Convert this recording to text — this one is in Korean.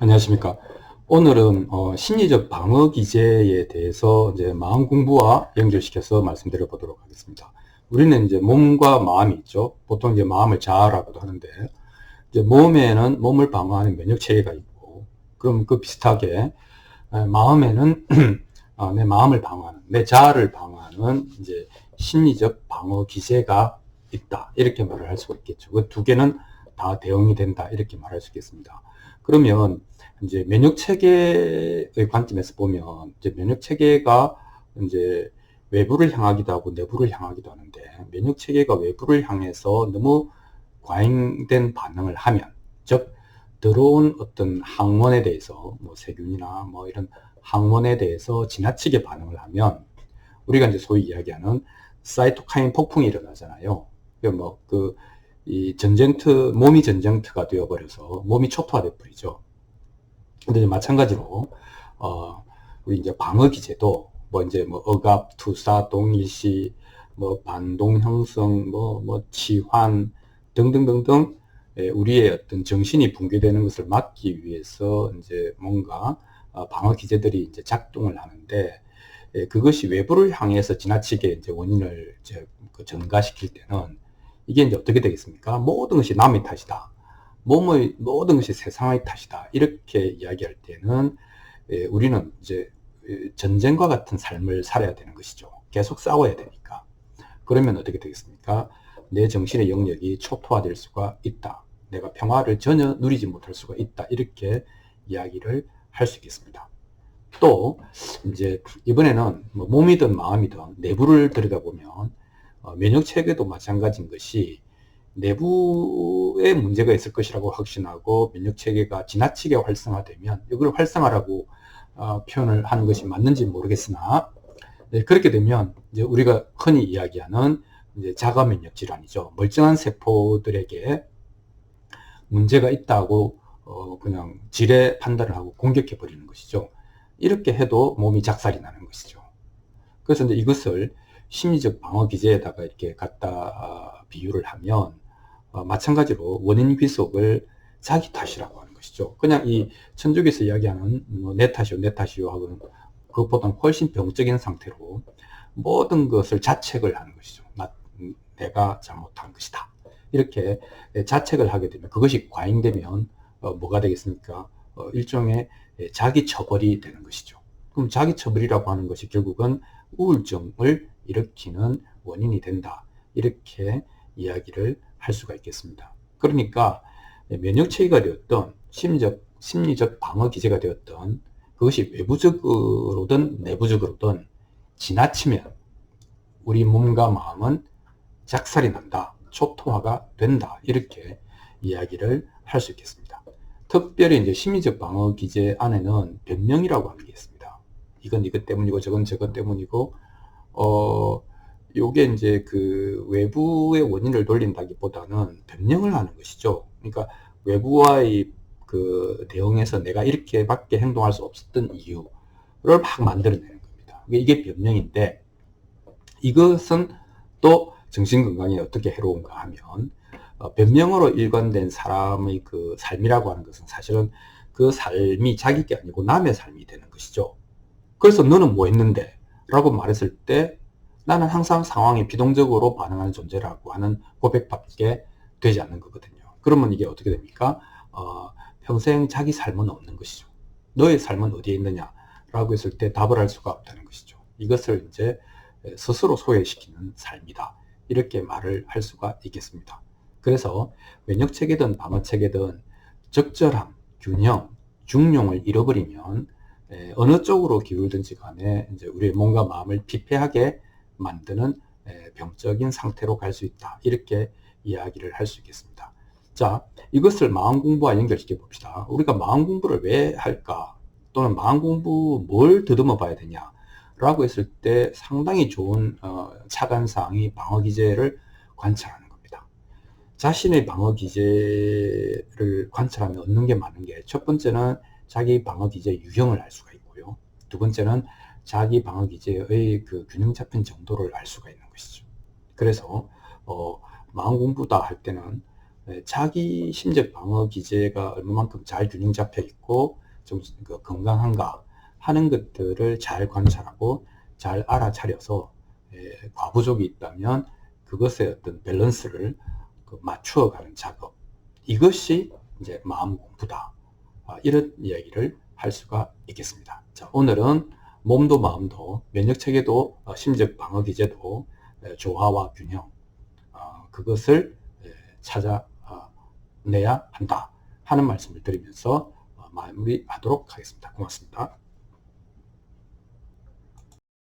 안녕하십니까. 오늘은 어, 심리적 방어 기제에 대해서 이제 마음 공부와 연결시켜서 말씀드려 보도록 하겠습니다. 우리는 이제 몸과 마음이 있죠. 보통 이제 마음을 자아라고도 하는데, 이제 몸에는 몸을 방어하는 면역 체계가 있고, 그럼 그 비슷하게 에, 마음에는 어, 내 마음을 방어하는, 내 자아를 방어하는 이제 심리적 방어 기제가 있다. 이렇게 말을 할 수가 있겠죠. 그 두 개는 다 대응이 된다. 이렇게 말할 수 있겠습니다. 그러면 이제 면역 체계의 관점에서 보면 이제 면역 체계가 이제 외부를 향하기도 하고 내부를 향하기도 하는데 면역 체계가 외부를 향해서 너무 과잉된 반응을 하면 즉 들어온 어떤 항원에 대해서 뭐 세균이나 뭐 이런 항원에 대해서 지나치게 반응을 하면 우리가 이제 소위 이야기하는 사이토카인 폭풍이 일어나잖아요. 뭐그 이 전쟁터 몸이 전쟁터가 되어버려서 몸이 초토화돼 버리죠. 근데 마찬가지로 어 우리 이제 방어 기제도 뭐 이제 뭐 억압, 투사, 동일시, 뭐 반동 형성, 뭐뭐 뭐 치환 등등등등 예, 우리의 어떤 정신이 붕괴되는 것을 막기 위해서 이제 뭔가 어, 방어 기제들이 이제 작동을 하는데 예, 그것이 외부를 향해서 지나치게 이제 원인을 이제 그 전가시킬 때는 이게 이제 어떻게 되겠습니까? 모든 것이 남의 탓이다. 몸의 모든 것이 세상의 탓이다. 이렇게 이야기할 때는 예, 우리는 이제 전쟁과 같은 삶을 살아야 되는 것이죠. 계속 싸워야 되니까. 그러면 어떻게 되겠습니까? 내 정신의 영역이 초토화될 수가 있다. 내가 평화를 전혀 누리지 못할 수가 있다. 이렇게 이야기를 할 수 있겠습니다. 또 이제 이번에는 뭐 몸이든 마음이든 내부를 들여다보면 어, 면역 체계도 마찬가지인 것이 내부에 문제가 있을 것이라고 확신하고 면역 체계가 지나치게 활성화되면 이걸 활성화라고 어, 표현을 하는 것이 맞는지 모르겠으나 네, 그렇게 되면 이제 우리가 흔히 이야기하는 이제 자가 면역 질환이죠. 멀쩡한 세포들에게 문제가 있다고 어, 그냥 질의 판단을 하고 공격해 버리는 것이죠. 이렇게 해도 몸이 작살이 나는 것이죠. 그래서 이제 이것을 심리적 방어 기제에다가 이렇게 갖다 어, 비유를 하면 어, 마찬가지로 원인 귀속을 자기 탓이라고 하는 것이죠. 그냥 이 천주교에서 이야기하는 뭐 내 탓이요, 내 탓이요 하고는 그것보다는 훨씬 병적인 상태로 모든 것을 자책을 하는 것이죠. 나, 내가 잘못한 것이다. 이렇게 자책을 하게 되면 그것이 과잉되면 어, 뭐가 되겠습니까? 어, 일종의 자기 처벌이 되는 것이죠. 그럼 자기 처벌이라고 하는 것이 결국은 우울증을 일으키는 원인이 된다. 이렇게 이야기를 할 수가 있겠습니다. 그러니까 면역 체계가 되었던 심리적, 심리적 방어 기제가 되었던 그것이 외부적으로든 내부적으로든 지나치면 우리 몸과 마음은 작살이 난다. 초토화가 된다. 이렇게 이야기를 할 수 있겠습니다. 특별히 이제 심리적 방어 기제 안에는 변명이라고 하는 게 있습니다. 이건 이것 때문이고 저건 저것 때문이고 어 요게 이제 그 외부의 원인을 돌린다기보다는 변명을 하는 것이죠. 그러니까 외부와의 그 대응에서 내가 이렇게밖에 행동할 수 없었던 이유를 막 만들어내는 겁니다. 이게 변명인데 이것은 또 정신건강에 어떻게 해로운가 하면 어, 변명으로 일관된 사람의 그 삶이라고 하는 것은 사실은 그 삶이 자기 게 아니고 남의 삶이 되는 것이죠. 그래서 너는 뭐 했는데? 라고 말했을 때 나는 항상 상황에 비동적으로 반응하는 존재라고 하는 고백밖에 되지 않는 거거든요. 그러면 이게 어떻게 됩니까? 어, 평생 자기 삶은 없는 것이죠. 너의 삶은 어디에 있느냐? 라고 했을 때 답을 할 수가 없다는 것이죠. 이것을 이제 스스로 소외시키는 삶이다. 이렇게 말을 할 수가 있겠습니다. 그래서 면역체계든 방어체계든 적절함, 균형, 중용을 잃어버리면 어느 쪽으로 기울든지 간에 이제 우리의 몸과 마음을 피폐하게 만드는 병적인 상태로 갈 수 있다. 이렇게 이야기를 할 수 있겠습니다. 자, 이것을 마음 공부와 연결시켜 봅시다. 우리가 마음 공부를 왜 할까? 또는 마음 공부 뭘 더듬어 봐야 되냐? 라고 했을 때 상당히 좋은 어, 차관사항이 방어 기제를 관찰하는 겁니다. 자신의 방어 기제를 관찰하면 얻는 게 많은 게 첫 번째는 자기 방어 기제 유형을 알 수가 있고요. 두 번째는 자기 방어 기제의 그 균형 잡힌 정도를 알 수가 있는 것이죠. 그래서 어, 마음 공부다 할 때는 예, 자기 심적 방어 기제가 얼마만큼 잘 균형 잡혀 있고 좀그 건강한가 하는 것들을 잘 관찰하고 잘 알아차려서 예, 과부족이 있다면 그것의 어떤 밸런스를 그 맞추어 가는 작업 이것이 이제 마음 공부다 아, 이런 이야기를 할 수가 있겠습니다. 자 오늘은 몸도 마음도 면역 체계도 어, 심적 방어 기제도 에, 조화와 균형 어, 그것을 에, 찾아내야 한다 하는 말씀을 드리면서 어, 마무리하도록 하겠습니다. 고맙습니다.